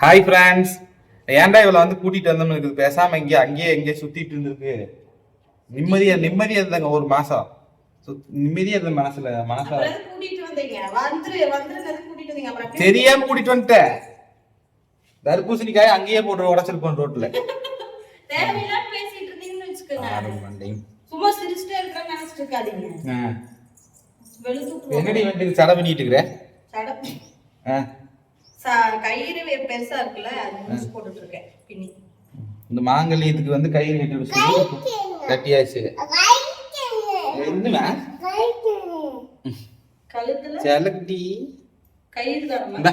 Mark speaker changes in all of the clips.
Speaker 1: Hi friends ஏன்டா இவளை வந்து கூட்டிட்டு வந்தோம்னு இருக்குது? பேசாம இங்கே அங்கேயே எங்கேயே சுத்திட்டு இருந்திருக்கு. நிம்மதியா நிம்மதியா இருந்தாங்க ஒரு மாசம். சுத்- நிம்மதியா இருந்த மனசுல மனசா
Speaker 2: அப்புறம் எதுக்கு கூட்டிட்டு வந்தீங்க? வந்துரு வந்துருன்னு கூட்டிட்டு வந்தீங்க? அப்புறம் எப்படி-
Speaker 1: தெரியாம கூட்டிட்டு வந்துட்டேன். தர்பூசணிக்காய் அங்கேயே போட்டு உடச்சிருப்போம்.
Speaker 2: வெளுத்து
Speaker 1: என்னடி வந்து சடை பண்ணிட்டு இருக்கிற?
Speaker 2: கயிறு பெருசா இருக்குல்ல அது போட்டுட்டு இருக்கேன் பின்னி.
Speaker 1: இந்த மாங்கல்யத்துக்கு வந்து கை கட்டி சொல்லி கட்டியாச்சு. என்னமா
Speaker 2: கழுத்துல? கயிறு தரமா
Speaker 1: இந்தா.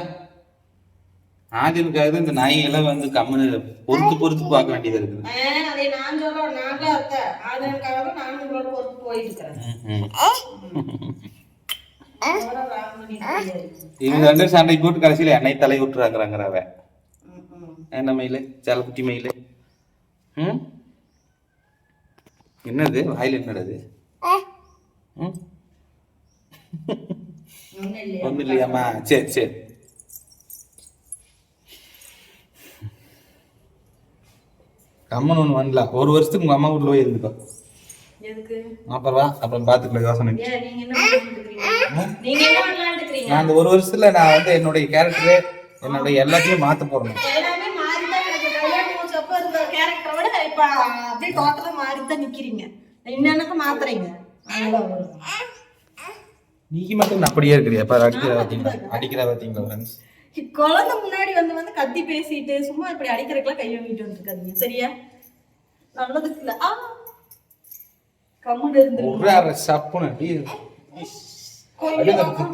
Speaker 1: நாய்களாம் வந்து கம்முன்னு பொறுத்து பொறுத்து பார்க்க வேண்டியது இருக்குது.
Speaker 2: அதை நான் சொல்றேன் நான்லாம் அத்தை அதற்காக தான் நான் உங்களோட பொறுத்து போயிட்டு இருக்கிறேன் அதோட ராம் பண்ணிட்டு தெரியாது.
Speaker 1: இவங்க ரெண்டு பேரும் சண்டை போட்டு கடைசியில என்னை தலை விட்டுறாங்கிறாங்க அவ
Speaker 2: ம், ம்.
Speaker 1: என்ன மயிலு? செலக்குட்டி மயிலு? ம்? என்னது? வாயில்
Speaker 2: இல்லையா?
Speaker 1: ஒன்றும் இல்லையாம்மா. சரி சரி. கம்மன் ஒன்று வரலாம் ஒரு வருஷத்துக்கு உங்க அம்மா வீட்டுல போய் இருந்துக்கோ. அப்புறம் வா அப்புறம் பார்த்துக்கலாம் யோசனை. நான் அந்த ஒரு வருஷத்துல நான் வந்து என்னுடைய கேரக்டரு என்னுடைய எல்லாத்தையும் மாத்த போறேன்.
Speaker 2: அப்படியே டோட்டலா மாறிதான் நிக்கிறீங்க. என்னென்னக்கு மாத்துறீங்க.
Speaker 1: நீங்க மட்டும் அப்படியே இருக்கிறியா? அடிக்கிற பார்த்தீங்களா? அடிக்கிற பார்த்தீங்களா ஃப்ரெண்ட்ஸ்
Speaker 2: குழந்தை முன்னாடி வந்து வந்து கத்தி பேசிட்டு சும்மா இப்படி அடிக்கிறதுக்கெல்லாம் கை வாங்கிட்டு வந்துருக்காதீங்க. சரியா? நல்லதுக்கு இல்ல. ஆ. கம்முன்னு இருந்து
Speaker 1: சப்புன்னு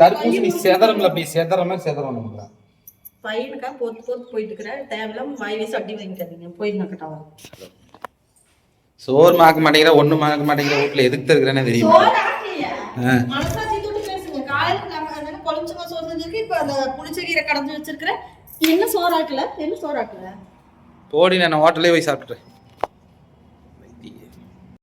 Speaker 1: தர்பூசணி செதறம்ல அப்படியே செதற மாதிரி செதறணுங்களா
Speaker 2: பையனுக்கா பொத்து பொத்து போயிட்டு இருக்கிற தேவையில்லாம வாய் வயசு அடி வாங்கிக்காதீங்க போயிருங்க கட்டாவா?
Speaker 1: சோறு மாக்க மாட்டேங்கிற ஒண்ணு மாக்க மாட்டேங்கிற வீட்டுல எதுக்கு இருக்கிறேன்னு தெரியுமா?
Speaker 2: கொழுந்துமா சோறு செஞ்சிருக்கு, இப்ப அந்த புளிச்ச கீரை கடைஞ்சு வச்சிருக்கிற. என்ன சோறாக்கல என்ன சோறாக்கல
Speaker 1: போடி நான் ஹோட்டலே போய் சாப்பிட்டுறேன்.